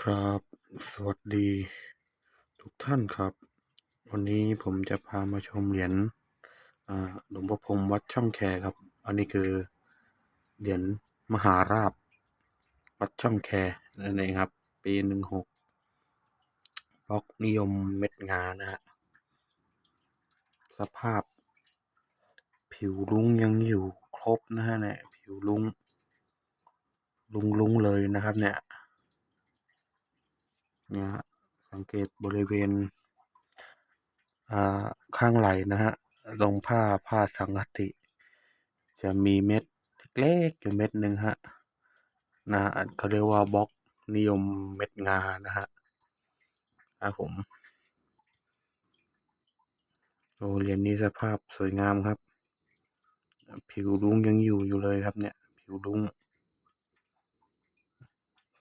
ครับ สวัสดี ทุกท่านครับ วันนี้ผมจะพามาชมเหรียญหลวงพ่อพรมวัดช่องแคครับ อันนี้คือเหรียญมหาราบ วัดช่องแคนั่นเองครับ ปีหนึ่งหกบล็อกนิยมเม็ดงานะฮะสภาพ ผิวลุงยังอยู่ครบนะฮะเนี่ยผิวลุงลุงลุงเลยนะครับเนี่ย เนี่ยฮะสังเกตบริเวณอ่าข้างไหล่นะฮะตรงผ้าผ้าสังกติ จะมีเม็ดเล็กๆอยู่เม็ดหนึ่งฮะนะเขาเรียกว่าบล็อกนิยมเม็ดงานะฮะครับผมโอเรียญนี้สภาพสวยงามครับ ผิวรุ้งยังอยู่อยู่เลยครับเนี่ย ผิวรุ้ง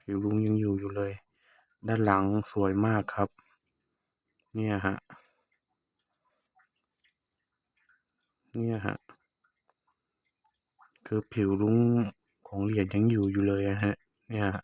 ผิวรุ้งยังอยู่อยู่เลย ด้านหลังสวยมากครับ เนี่ยฮะ เนี่ยฮะ คือผิวลุ้งของเหรียญยังอยู่อยู่เลยนะฮะ เนี่ยฮะ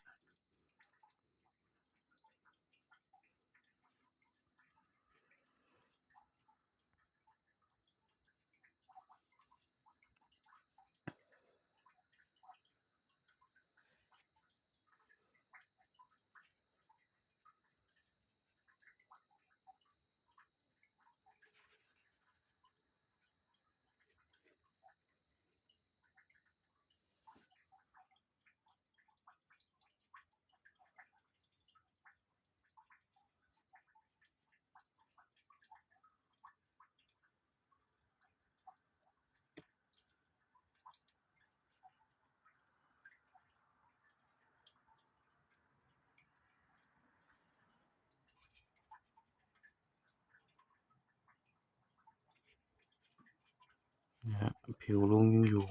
นี่ยฮะผิวลุงยังอยู่